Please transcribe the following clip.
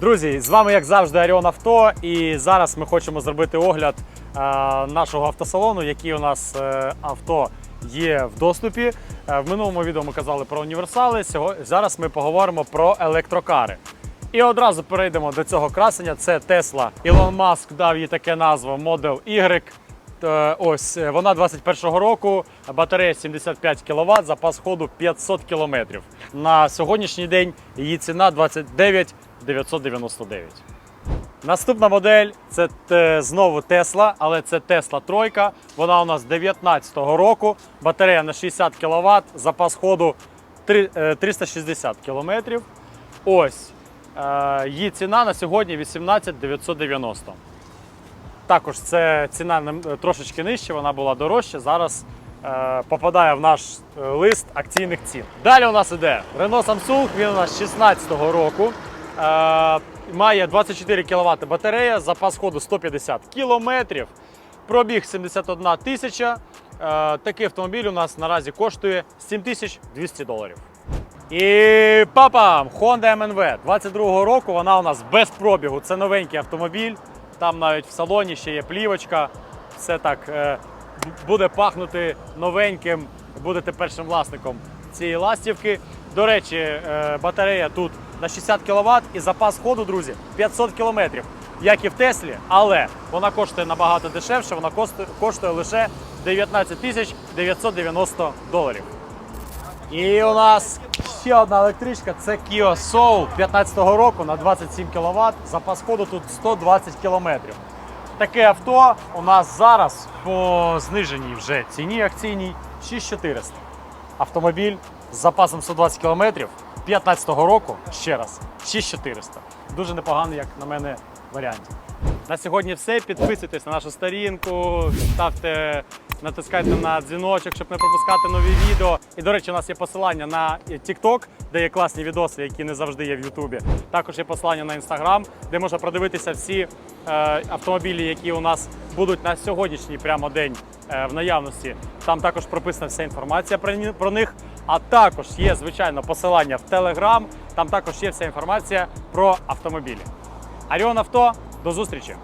Друзі, з вами як завжди Аріон Авто, і зараз ми хочемо зробити огляд е, нашого автосалону, які у нас е, авто є в доступі. Е, в минулому відео ми казали про універсали. Зараз ми поговоримо про електрокари. І одразу перейдемо до цього красення. Це Tesla. Ілон Маск дав їй таке назву Model Y. Ось вона 21-го року, батарея 75 кВт, запас ходу 500 км. На сьогоднішній день її ціна 29 999. Наступна модель це те- знову Tesla, але це Tesla тройка. Вона у нас 19-го року, батарея на 60 кВт, запас ходу три- е, 360 км. Ось е, її ціна на сьогодні 18 990. Також це ціна е, трошечки нижче, вона була дорожча. Зараз е, попадає в наш е, лист акційних цін. Далі у нас іде Renault Samsung, він у нас 16-го року. Е, має 24 кВт батарея, запас ходу 150 км, пробіг 71 тисяча. Е, такий автомобіль у нас наразі коштує 7200 доларів. І папам Honda MNV 22-го року. Вона у нас без пробігу. Це новенький автомобіль. Там навіть в салоні ще є плівочка. Все так е, буде пахнути новеньким. Будете першим власником цієї ластівки. До речі, батарея тут на 60 кВт і запас ходу, друзі, 500 км. Як і в Теслі, але вона коштує набагато дешевше. Вона коштує, лише 19 тисяч 990 доларів. І у нас ще одна електричка це Kia Soul 15-го року на 27 кВт. Запас ходу тут 120 км. Таке авто у нас зараз по зниженій вже ціні акційній 6400. Автомобіль з запасом 120 км 15-го року ще раз 6400. Дуже непоганий, як на мене, варіант. На сьогодні все. Підписуйтесь на нашу сторінку, ставте, натискайте на дзвіночок, щоб не пропускати нові відео. І, до речі, у нас є посилання на TikTok, де є класні відоси, які не завжди є в Ютубі. Також є посилання на Instagram, де можна продивитися всі е, автомобілі, які у нас будуть на сьогоднішній прямо день е, в наявності. Там також прописана вся інформація про, про них. А також є, звичайно, посилання в Телеграм. там також є вся інформація про автомобілі. Аріон Авто, до зустрічі!